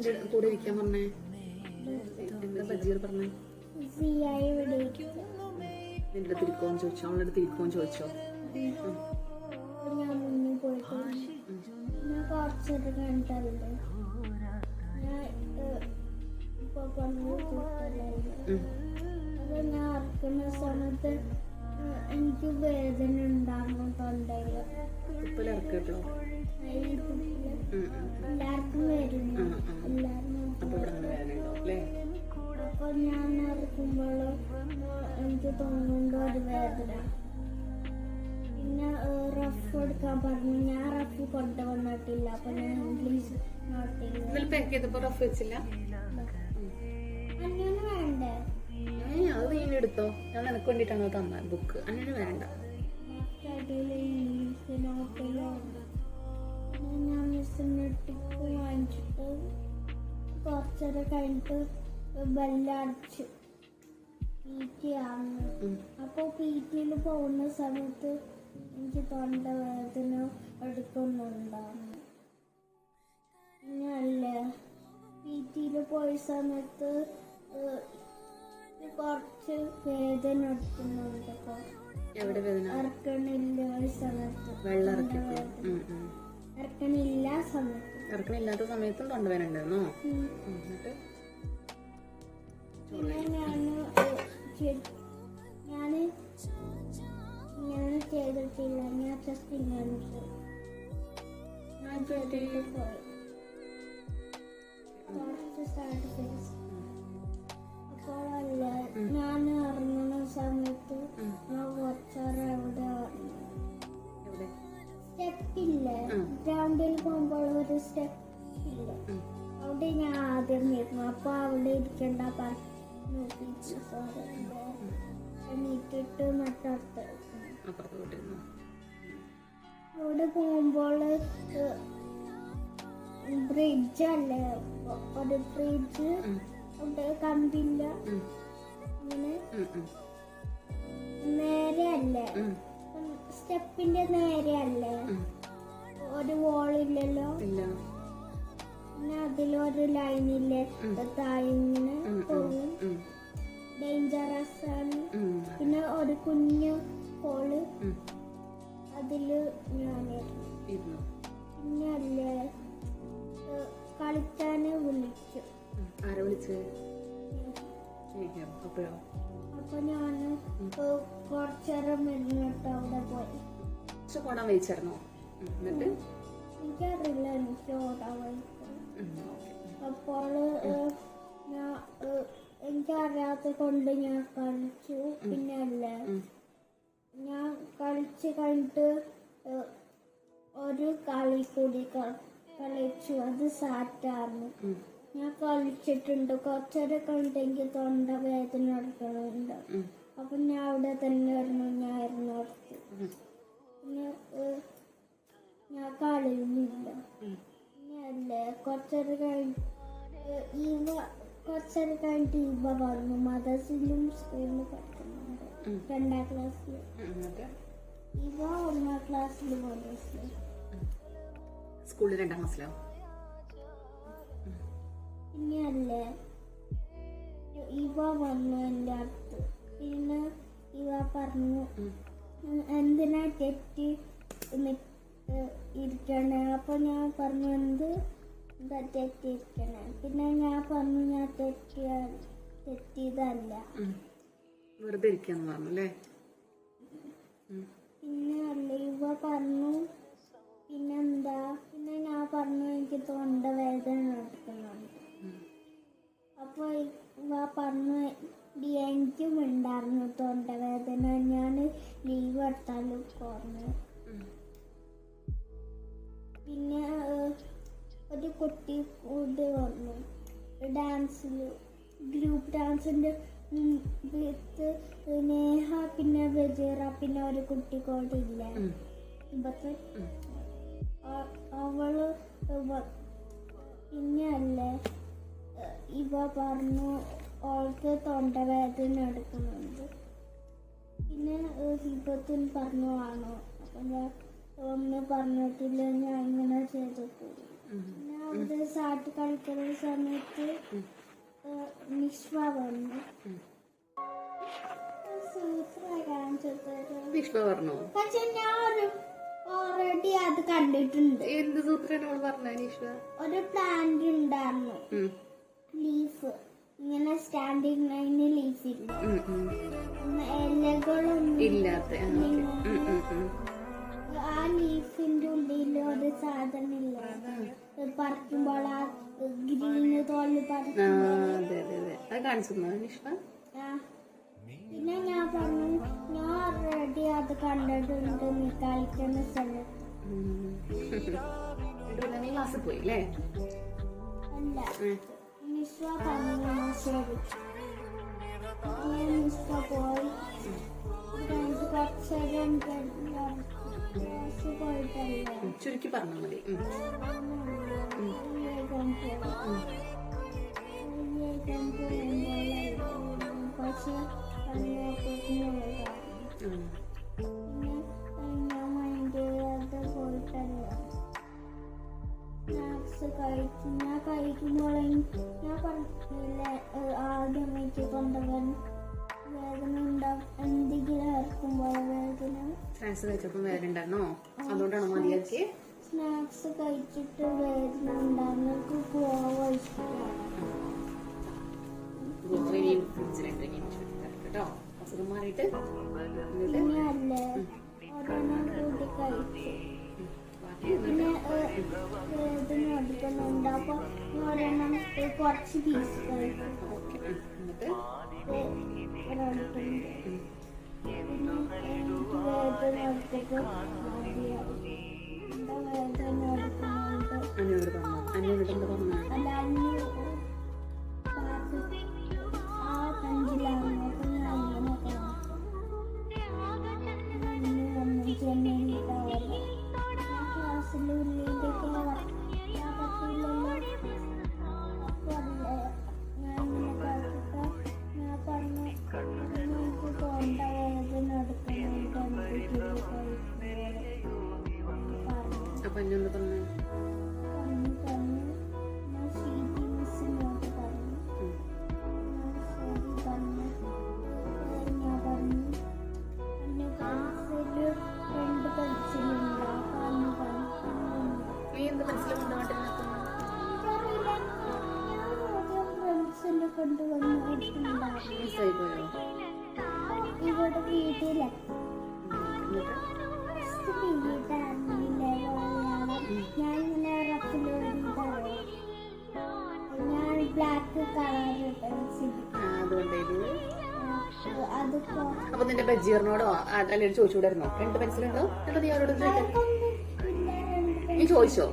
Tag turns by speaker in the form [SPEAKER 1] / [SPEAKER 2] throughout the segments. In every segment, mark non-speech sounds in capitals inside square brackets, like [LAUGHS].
[SPEAKER 1] എന്റെ കൂടെ ഇരിക്കാൻ പറഞ്ഞേ. എന്താ ബജീർ പറഞ്ഞേ? എന്റെ അടുത്ത് ചോദിച്ചോ അവളുടെ തിരിക്കോന്ന് ചോദിച്ചോ.
[SPEAKER 2] ഞാൻ അറക്കുന്ന സമയത്ത് എനിക്ക് വേദന ഉണ്ടായിരുന്നു തൊണ്ടയിൽ
[SPEAKER 1] ഉപ്പിൽ ഇറക്കിട്ടോ
[SPEAKER 2] ഈ കുട്ടിയിൽ
[SPEAKER 1] ഉം, ഉം.
[SPEAKER 2] എല്ലാവർക്കും വരുന്നു. എല്ലാവരും
[SPEAKER 1] അപ്പൊ
[SPEAKER 2] ഞാൻ ഇറക്കുമ്പോൾ എനിക്ക് തോന്നുന്നുണ്ടോ അത് വേദന. പിന്നെ റഫ് എടുക്കാൻ പറഞ്ഞു. ഞാൻ റഫ് കൊണ്ടുവന്നിട്ടില്ല. അപ്പൊ ഞാൻ ഇംഗ്ലീഷ്
[SPEAKER 1] നോട്ടില്ല
[SPEAKER 2] അങ്ങനെ വേണ്ടേ.
[SPEAKER 1] അത് നീ എടുത്തോ. ഞാൻ നിനക്ക് വേണ്ടിട്ടാണ് തന്ന ബുക്ക് അങ്ങനെ വേണ്ട.
[SPEAKER 2] കുറച്ചേരം കഴിഞ്ഞിട്ട് ബെല്ലടിച്ചു പി ടി ആണ്. അപ്പോൾ പി ടിയിൽ പോകുന്ന സമയത്ത് എനിക്ക് തൊണ്ട വേദന എടുക്കുന്നുണ്ടായിരുന്നു പിന്നല്ലേ പി ടിയിൽ പോയ സമയത്ത് കുറച്ച് വേദന എടുക്കുന്നുണ്ട്
[SPEAKER 1] എവിടെ വേദന?
[SPEAKER 2] ഇറക്കണില്ല ഒരു സമയത്ത്.
[SPEAKER 1] വെള്ളം.
[SPEAKER 2] ഇറക്കണില്ല സമയത്ത്.
[SPEAKER 1] ഇറക്കണില്ലാത്ത സമയത്തും തൊണ്ടവേദന ഉണ്ടായിരുന്നോ എന്നിട്ട്?
[SPEAKER 2] ഞാൻ ഞാൻ ചെയ്തിട്ടില്ല. ഞാൻ ജസ്റ്റ് ഇങ്ങനെ ഞാൻ ചെയ്തിട്ട് പോയി. കുറച്ച് സൈഡ് ഞാൻ കുറച്ചേരം എവിടെ സ്റ്റെപ്പില്ലേ?
[SPEAKER 1] ഉം.
[SPEAKER 2] ഗ്രൗണ്ടിൽ പോകുമ്പോൾ ഒരു സ്റ്റെപ്പ് ഇല്ല അവിടെ ഞാൻ ആദ്യം നിന്നു. അപ്പൊ അവിടെ ഇരിക്കണ്ട പറഞ്ഞിട്ടിട്ട് മറ്റടുത്ത്. അവിടെ പോകുമ്പോൾ ബ്രിഡ്ജ് അല്ലേ? ഒരു ബ്രിഡ്ജ് അവിടെ കണ്ടില്ല
[SPEAKER 1] ഉം,
[SPEAKER 2] ഇങ്ങനെ
[SPEAKER 1] ഉം, ഉം,
[SPEAKER 2] നേരെ അല്ലേ
[SPEAKER 1] ഉം,
[SPEAKER 2] സ്റ്റെപ്പിന്റെ
[SPEAKER 1] നേരെയല്ലേ.
[SPEAKER 2] ഒരു വോളില്ലല്ലോ
[SPEAKER 1] ഇല്ല.
[SPEAKER 2] പിന്നെ അതിലൊരു താഴെ ഇങ്ങനെ
[SPEAKER 1] ഉം, ഉം,
[SPEAKER 2] പോകും. ഡേഞ്ചറസ് ആണ്. പിന്നെ ഒരു കുഞ്ഞു ഹോൾ
[SPEAKER 1] ഉം.
[SPEAKER 2] അതിൽ ഞാനായിരുന്നു പിന്നെ അല്ലേ? കളിക്കാന് വിളിച്ചു.
[SPEAKER 1] ആരെ വിളിച്ചു അപ്പോഴോ?
[SPEAKER 2] അപ്പൊ ഞാൻ കുറച്ചേരം ഇരുന്നിട്ട് അവിടെ പോയി.
[SPEAKER 1] കുറച്ച് പോടാൻ വെയിച്ചായിരുന്നോ? എന്നിട്ട്?
[SPEAKER 2] എനിക്കറിയില്ല എനിക്ക് ഓടാൻ അപ്പോൾ അപ്പോൾ ഞാൻ എനിക്കറിയാത്ത കൊണ്ട് ഞാൻ കളിച്ചു. പിന്നെ അല്ല ഞാൻ കളിച്ച് കഴിഞ്ഞിട്ട് ഒരു കളി കൂടി കളിച്ചു. അത് സാറ്റായിരുന്നു
[SPEAKER 1] ഉം,
[SPEAKER 2] ഞാൻ കളിച്ചിട്ടുണ്ട്. കുറച്ചൊരു എനിക്ക് തൊണ്ട വേദന എടുക്കണുണ്ട്
[SPEAKER 1] ഉം,
[SPEAKER 2] അപ്പൊ ഞാൻ അവിടെ തന്നെ വരുന്നു ഞാൻ ഇരുന്നു ഞാൻ കളിയുന്നില്ല. അല്ലേ? കുറച്ചേരം കഴിഞ്ഞ് ഇവ കുറച്ചേരം കഴിഞ്ഞിട്ട് ഇവ വന്നു. മദർസിലും സ്കൂളിൽ പഠിക്കുന്നുണ്ട്. രണ്ടാം ക്ലാസ്സിൽ ഇവ ഒന്നാം ക്ലാസ്സിൽ മദർസിൽ
[SPEAKER 1] സ്കൂളിൽ രണ്ടാം ക്ലാസ്സിലോ?
[SPEAKER 2] പിന്നെ അല്ലേ ഇവ വന്നു എന്റെ അടുത്ത്. പിന്നെ ഇവ പറഞ്ഞു
[SPEAKER 1] ഉം,
[SPEAKER 2] "ഉം, എന്തിനാ തെറ്റി? ഇരിക്കണേ. അപ്പൊ ഞാൻ പറഞ്ഞു എന്ത്? എന്താ തെറ്റിയിരിക്കണേ പിന്നെ ഞാൻ പറഞ്ഞു ഞാൻ തെറ്റിയ തെറ്റിയതല്ല.
[SPEAKER 1] വെറുതെ ഇരിക്കാന്ന് പറഞ്ഞു അല്ലേ?
[SPEAKER 2] പിന്നെ അല്ല ഇവ പറഞ്ഞു പിന്നെന്താ? പിന്നെ ഞാൻ പറഞ്ഞു എനിക്ക് തൊണ്ട വേദന എടുക്കുന്നുണ്ട്
[SPEAKER 1] ഉം,
[SPEAKER 2] അപ്പൊ ഇവ പറഞ്ഞു "ഡി, എനിക്കും ഉണ്ടായിരുന്നു തൊണ്ടവേദന. ഞാൻ ലീവ് എടുത്താലും കുറഞ്ഞു. പിന്നെ ഒരു കുട്ടി കൂടി വന്നു. ഡാൻസിൽ ഗ്രൂപ്പ് ഡാൻസിന്റെ വിത്ത് നേഹ പിന്നെ ബജീറ പിന്നെ ഒരു കുട്ടി കൂടി ഇല്ല. അവൾ പിന്നെ അല്ലേ ഇവ പറഞ്ഞു അവൾക്ക് തൊണ്ടവേദന എടുക്കുന്നുണ്ട്. പിന്നെ ഹിബത്തിൽ പറഞ്ഞു ആണോ? അപ്പൊ ഞാൻ ഒന്നും പറഞ്ഞിട്ടില്ല ഞാൻ ഇങ്ങനെ ചെയ്തിട്ടില്ല. പിന്നെ അവിടെ സാറ്റ് കളിക്കുന്ന സമയത്ത് നിഷ്വ വന്നു.
[SPEAKER 1] വിഷ്ണു പറഞ്ഞു?
[SPEAKER 2] പക്ഷെ ഞാൻ ഓൾറെഡി അത് കണ്ടിട്ടുണ്ട്.
[SPEAKER 1] എന്ത് അവൾ പറഞ്ഞ വിഷ്ണു
[SPEAKER 2] ഒരു പ്ലാന്റ് ഉണ്ടായിരുന്നു. ലീഫ് ഇങ്ങനെ സ്റ്റാൻഡിങ് ലൈനിൽ ലീഫ് ഇല്ല.
[SPEAKER 1] ഇല്ലാത്ത ആ,
[SPEAKER 2] ലീഫിന്റെ ഉള്ളിൽ ഒരു സാധനം ഇല്ല പറിക്കുമ്പോൾ ആ ഗ്രീന് തോൽ
[SPEAKER 1] ആ
[SPEAKER 2] പറിക്കും
[SPEAKER 1] അതെ അതെ അതെ. അത് കാണിച്ചു വിഷ്ണു
[SPEAKER 2] ആ. പിന്നെ ഞാൻ പറഞ്ഞു ഞാൻ ഓൾറെഡി അത് കണ്ടിട്ടുണ്ട് നീ കളിക്കുന്ന സ്ഥലത്ത്
[SPEAKER 1] ക്ലാസ്സിൽ പോയി അല്ലേ?
[SPEAKER 2] അല്ല. മിസ്വ പറഞ്ഞു ശരി മിസ്വ പോയി
[SPEAKER 1] ചുരുക്കി പറഞ്ഞാൽ മതി
[SPEAKER 2] പക്ഷെ ഞാൻ ഞാൻ പറഞ്ഞില്ലേ ആദ്യം എനിക്ക് കൊണ്ടുപോകാൻ വേദന ഉണ്ടാവും എന്തെങ്കിലും ഇറക്കുമ്പോൾ വേദന.
[SPEAKER 1] സ്നാക്സ് കഴിച്ചപ്പോൾ വേദന ഉണ്ടായിരുന്നോ? അതുകൊണ്ടാണോ മതിയാക്കി
[SPEAKER 2] സ്നാക്സ് കഴിച്ചിട്ട് വേദന ഉണ്ടായിരുന്നു. എനിക്ക് ഗോവ ഇഷ്ടമാണ്
[SPEAKER 1] കേട്ടോ. അസുഖം മാറിയിട്ട്
[SPEAKER 2] അല്ലേ ഒരെണ്ണം കൂടി കഴിച്ചു
[SPEAKER 1] ബാക്കി
[SPEAKER 2] ഇതിന് ഏഹ്, അപ്പോൾ ഒരെണ്ണം കുറച്ച് പീസ് കഴിക്കും
[SPEAKER 1] ഓക്കെ. എന്നിട്ട്
[SPEAKER 2] ഞാൻ ഇങ്ങനെ റഫിലെഴുതിയതാണ് ഞാൻ ബ്ലാക്ക് കളർ
[SPEAKER 1] അതുകൊണ്ട് ഇത്. അപ്പൊ നിന്റെ ബജീറിനോടോ അല്ലെങ്കിൽ ചോദിച്ചുകൂടായിരുന്നോ? രണ്ട് പെൻസിലുണ്ടോ? എന്നിട്ട് നീ അവരോട് നീ ചോദിച്ചോ?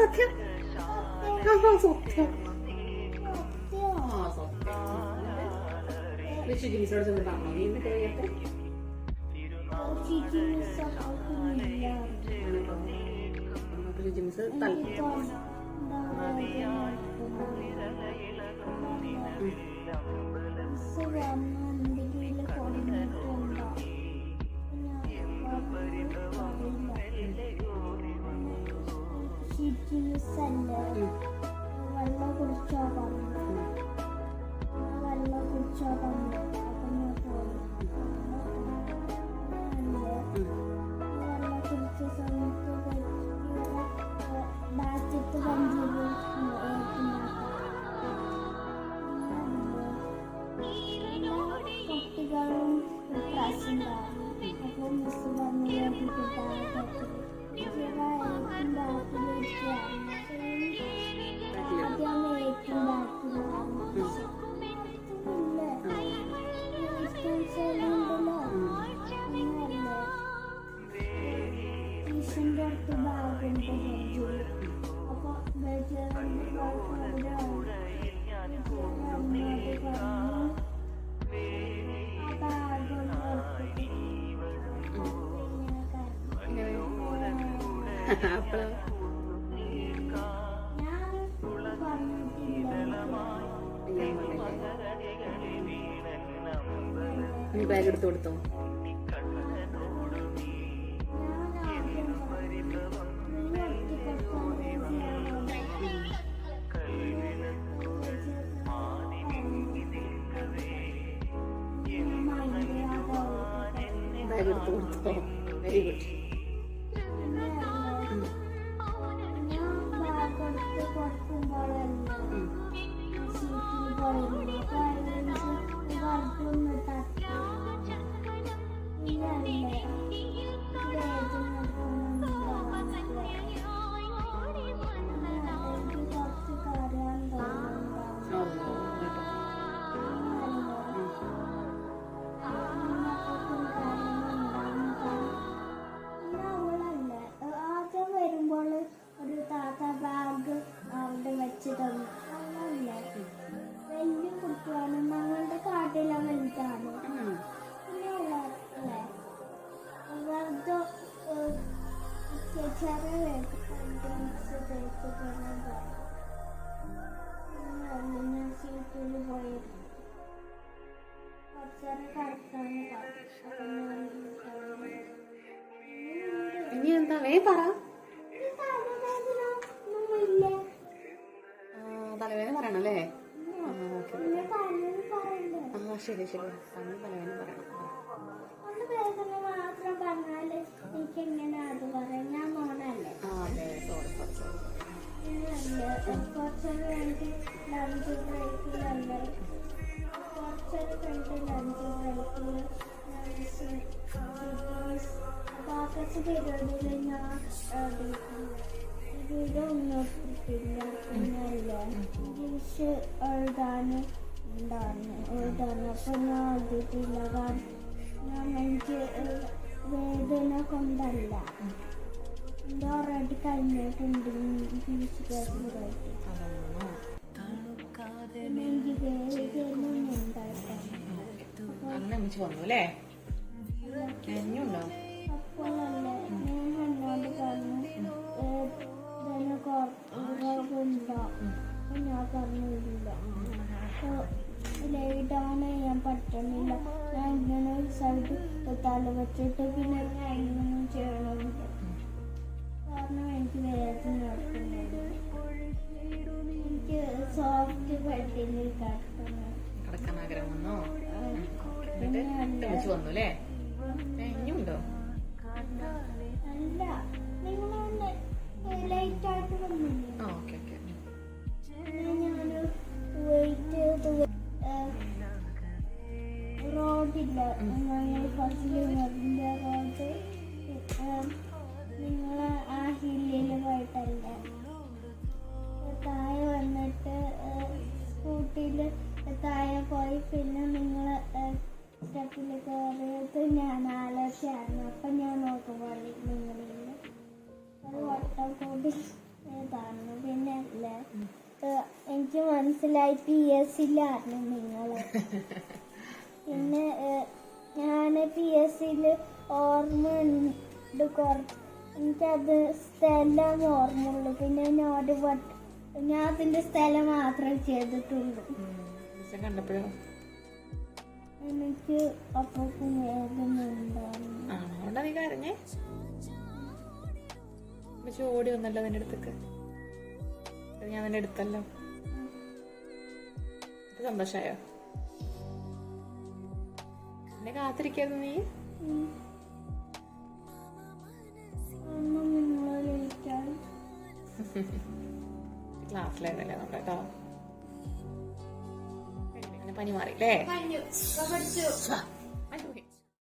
[SPEAKER 1] സത്യം. സത്യം. ആ സത്യം. ചെന്ന് പറഞ്ഞോ നീ എന്നിട്ട് തൽ ഉം.
[SPEAKER 2] വെള്ളം കുടിച്ചോ പറഞ്ഞു വെള്ളം കുടിച്ചോ പറഞ്ഞു അപ്പൊ ഞാൻ പോയി പ്രാവശ്യണ്ടാവും അപ്പോൾ അപ്പളോ ബാഗ് എടുത്ത് കൊടുത്തോ? ബാഗ്
[SPEAKER 1] എടുത്ത് കൊടുത്തോ? വെരി ഗുഡ്
[SPEAKER 2] ബാഗെടുത്ത്
[SPEAKER 1] എന്താ വേ പറ തലവേദന പറയണല്ലേ? ആ ശരി ശരി. തമിഴ് തലവേദന പറയണം.
[SPEAKER 2] ഒന്ന് വേദന അത് പറയാം ഞാൻ ഇവിടെ ഒന്നും എടുത്തിട്ടില്ല പിന്നല്ല ഇംഗ്ലീഷ് എഴുതാൻ ഉണ്ടായിരുന്നു എഴുതാൻ അപ്പം ഞാൻ എഴുതിയിട്ടില്ല കാരണം ഞാൻ എനിക്ക് വേദന കൊണ്ടല്ല. എന്റെ ഓൾറെഡി കഴിഞ്ഞിട്ടുണ്ട് ഇംഗ്ലീഷ് ക്ലാസ്സിലായിട്ട് എനിക്ക് വേദന ഉണ്ടായിട്ടാണ്
[SPEAKER 1] അങ്ങനെ അമ്മച്ചി വന്നു അല്ലേ?
[SPEAKER 2] അപ്പോഴല്ലേ ഞാൻ പറഞ്ഞില്ല ലൈഡൗൺ ചെയ്യാൻ പറ്റണില്ല ഞാൻ ഇങ്ങനെ ഒരു സൈഡ് തല വെച്ചിട്ട് പിന്നെ ഞാൻ ഇങ്ങനെ ചെയ്യണമില്ല കാരണം എനിക്ക് വേദന എടുക്കുന്നുണ്ട് എനിക്ക് സോഫ്റ്റ് ബെഡിൽ
[SPEAKER 1] കിടക്കാൻ ആഗ്രഹം വന്നോ വന്നു അല്ലേ എന്നുണ്ടോ
[SPEAKER 2] റോഡില്ല റോഡ് നിങ്ങൾ ആ ഹില്ലിൽ പോയിട്ടല്ല? താഴെ വന്നിട്ട് സ്കൂട്ടിയിൽ താഴെ പോയി പിന്നെ നിങ്ങൾ സ്റ്റെപ്പിൽ കയറിയത് ഞാൻ ആലോചിച്ചായിരുന്നു. അപ്പം ഞാൻ നോക്കുമ്പോൾ നിങ്ങളില്ല ഒരു വട്ടം കൂടി ഇതാണ് പിന്നെ അല്ല എനിക്ക് മനസ്സിലായി പി എസ് ഇല്ലായിരുന്നു നിങ്ങൾ. പിന്നെ ഞാൻ പി എസ് സിയിൽ ഓർമ്മ ഉണ്ട് എനിക്കത് സ്ഥലം ഓർമ്മയുള്ളൂ. പിന്നെ ഞാൻ ഒരു വട്ടം ഞാൻ അതിന്റെ സ്ഥലം മാത്രമേ ചെയ്തിട്ടുള്ളൂ.
[SPEAKER 1] കണ്ടപ്പോഴോ
[SPEAKER 2] എനിക്ക്
[SPEAKER 1] അതുകൊണ്ടാ നീ കരഞ്ഞേ? പക്ഷെ ഓടി വന്നല്ലോ നിന്റെ അടുത്തേക്ക്. ഞാൻ നിന്റെ അടുത്തല്ലോ സന്തോഷായോ? എന്നെ കാത്തിരിക്കായിരുന്നു നീ? ക്ലാസ്സിലായിരുന്നല്ലേ [LAUGHS] നമ്മുടെ കേട്ടോ പനി. മാറി അല്ലേ